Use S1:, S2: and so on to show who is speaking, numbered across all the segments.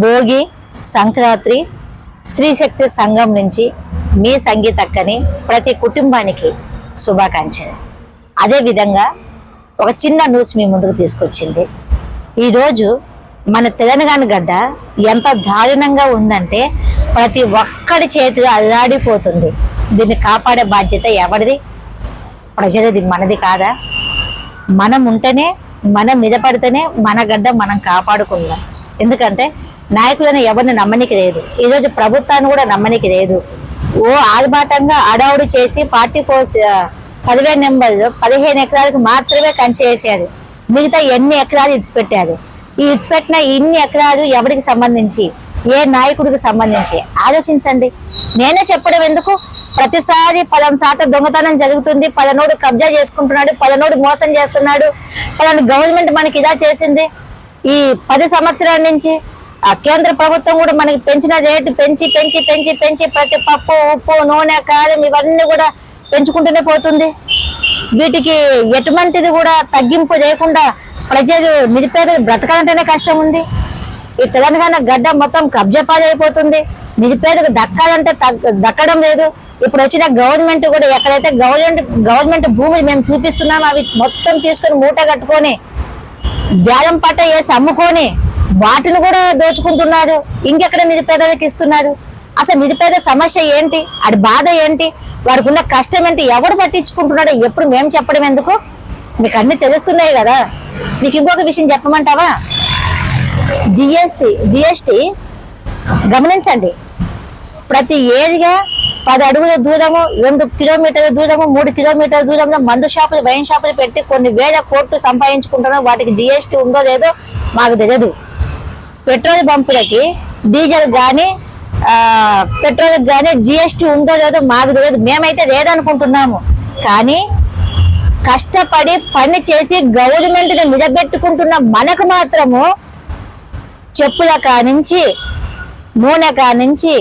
S1: భోగి సంక్రాంతి స్త్రీశక్తి సంఘం నుంచి మీ సంగీతక్కని ప్రతి కుటుంబానికి శుభాకాంక్షలు. అదేవిధంగా ఒక చిన్న న్యూస్ మీ ముందుకు తీసుకొచ్చింది. ఈరోజు మన తెలంగాణ గడ్డ ఎంత దారుణంగా ఉందంటే ప్రతి ఒక్కడి చేతిలో అల్లాడిపోతుంది. దీన్ని కాపాడే బాధ్యత ఎవరిది? ప్రజలది మనది కాదా? మనం ఉంటేనే మనం మీద పడితేనే మన గడ్డ మనం కాపాడుకుందాం. ఎందుకంటే నాయకులను ఎవరిని నమ్మనికి లేదు. ఈరోజు ప్రభుత్వాన్ని కూడా నమ్మనికి లేదు. ఓ ఆర్భాటంగా అడావుడు చేసి పార్టీ ఫోర్స్ సర్వే నెంబర్ పదిహేను ఎకరాలకు మాత్రమే కంచేసారు మిగతా ఎన్ని ఎకరాలు ఇడిచిపెట్టారు ఈ ఇడిచిపెట్టిన ఇన్ని ఎకరాలు ఎవరికి సంబంధించి? ఏ నాయకుడికి సంబంధించి? ఆలోచించండి. నేనే చెప్పడం ఎందుకు? ప్రతిసారి పలాను శాతం దొంగతనం జరుగుతుంది పలనోడు కబ్జా చేసుకుంటున్నాడు పలనోడు మోసం చేస్తున్నాడు పలాను గవర్నమెంట్ మనకి ఇదా చేసింది. ఈ పది సంవత్సరాల నుంచి ఆ కేంద్ర ప్రభుత్వం కూడా మనకి పెంచిన రేటు పెంచి పెంచి పెంచి పెంచి ప్రతి పప్పు ఉప్పు నూనె కారం ఇవన్నీ కూడా పెంచుకుంటూనే పోతుంది. వీటికి ఎటువంటిది కూడా తగ్గింపు లేకుండా ప్రజలు నిరుపేద బ్రతకాలంటేనే కష్టం ఉంది. ఈ తెలంగాణ గడ్డ మొత్తం కబ్జపాదైపోతుంది నిరుపేదకు దక్కాలంటే దక్కడం లేదు. ఇప్పుడు వచ్చిన గవర్నమెంట్ కూడా ఎక్కడైతే గవర్నమెంట్ గవర్నమెంట్ భూమి మేము చూపిస్తున్నాం అవి మొత్తం తీసుకొని మూట కట్టుకొని వేలం పట్ట వేసి అమ్ముకొని వాటిని కూడా దోచుకుంటున్నారు. ఇంకెక్కడ నిరుపేదలకు ఇస్తున్నారు? అసలు నిరుపేద సమస్య ఏంటి? అది బాధ ఏంటి? వారికి ఉన్న కష్టం ఏంటి? ఎవడు పట్టించుకుంటున్నాడో ఎప్పుడు మేము చెప్పడం ఎందుకు? మీకు అన్ని తెలుస్తున్నాయి కదా. మీకు ఇంకొక విషయం చెప్పమంటావా? జిఎస్టి జిఎస్టి గమనించండి. ప్రతి ఏదిగా పది అడుగుల దూరము రెండు కిలోమీటర్ల దూరము మూడు కిలోమీటర్ల దూరంలో మందు షాపులు వైన్ షాపులు పెట్టి కొన్ని వేల కోట్లు సంపాదించుకుంటున్నాం వాటికి జిఎస్టీ ఉందో లేదో మాకు తెలియదు పెట్రోల్ పంపులకి డీజిల్ కానీ పెట్రోల్ కానీ జిఎస్టీ ఉందో లేదో మాకు తెలియదు మేమైతే లేదనుకుంటున్నాము. కానీ కష్టపడి పని చేసి గవర్నమెంట్ని నిలబెట్టుకుంటున్న మనకు మాత్రము చెప్పుల కానించి నూనె కానించి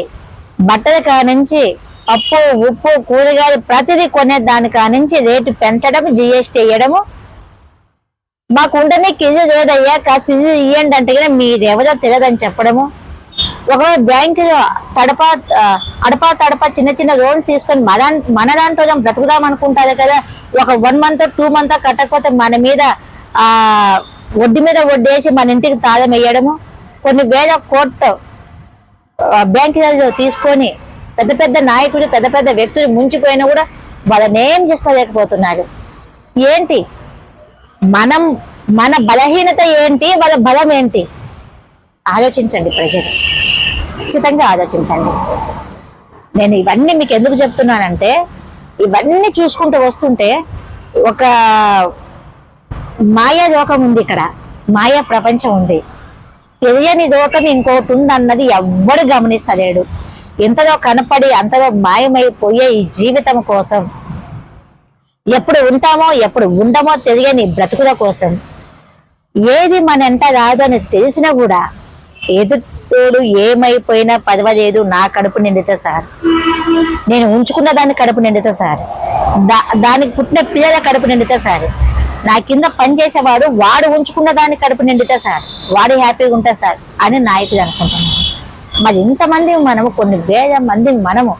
S1: బట్టల కానించి పప్పు ఉప్పు కూరగాయలు ప్రతిదీ కొనే దాని కానించి రేటు పెంచడం జిఎస్టీ వేయడము మాకు ఉంటేనే కింద లేదయ్యా కాస్త ఇది ఇవ్వండి అంటే కదా మీరు ఎవరో తెలియదని చెప్పడము. ఒకవేళ బ్యాంకులో తడప ఆ, అడపా తడప చిన్న చిన్న లోన్ తీసుకొని మన మన దాంట్లో బ్రతుకుదాం అనుకుంటారు కదా ఒక వన్ మంత్ టూ మంత్ కట్టకపోతే మన మీద ఆ వడ్డీ మీద వడ్డీ వేసి మన ఇంటికి తాళం వేయడము. కొన్ని వేల కోట్లు బ్యాంకులలో తీసుకొని పెద్ద పెద్ద నాయకులు పెద్ద పెద్ద వ్యక్తులు ముంచిపోయినా కూడా వాళ్ళని ఏం చేసుకోలేకపోతున్నారు ఏంటి? మనం మన బలహీనత ఏంటి వాళ్ళ బలం ఏంటి? ఆలోచించండి ప్రజలు. ఖచ్చితంగా ఆలోచించండి. నేను ఇవన్నీ మీకు ఎందుకు చెప్తున్నానంటే ఇవన్నీ చూసుకుంటూ వస్తుంటే ఒక మాయా లోకం ఉంది ఇక్కడ. మాయా ప్రపంచం ఉంది. తెలియని లోకం ఇంకోటి ఉంది అన్నది ఎవ్వడు గమనిస్తలేడు. ఇంతలో కనపడి అంతలో మాయమైపోయే ఈ జీవితం కోసం ఎప్పుడు ఉంటామో ఎప్పుడు ఉండమో తెలియని బ్రతుకుల కోసం. ఏది మన ఎంత రాదు అని తెలిసినా కూడా ఎదుటోడు ఏమైపోయినా పదవలేదు నా కడుపు నిండితే సార్. నేను ఉంచుకున్న దాన్ని కడుపు నిండితే సార్. దా దానికి పుట్టిన పిల్లల కడుపు నిండితే సార్. నా కింద పనిచేసేవాడు వాడు ఉంచుకున్న దాన్ని కడుపు నిండితే సార్. వాడు హ్యాపీగా ఉంటా సార్ అని నాయకుడు అనుకుంటున్నాను. మరి ఇంతమంది మనము కొన్ని వేల మంది మనము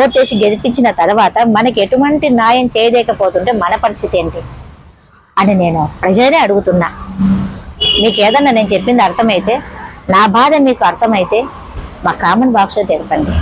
S1: ఓటేసి గెలిపించిన తర్వాత మనకి ఎటువంటి న్యాయం చేయలేకపోతుంటే మన పరిస్థితి ఏంటి? అని నేను ప్రజలనే అడుగుతున్నా. మీకు ఏదన్నా నేను చెప్పింది అర్థమైతే నా బాధ మీకు అర్థమైతే మా కామన్ బాక్స్లో తెలపండి.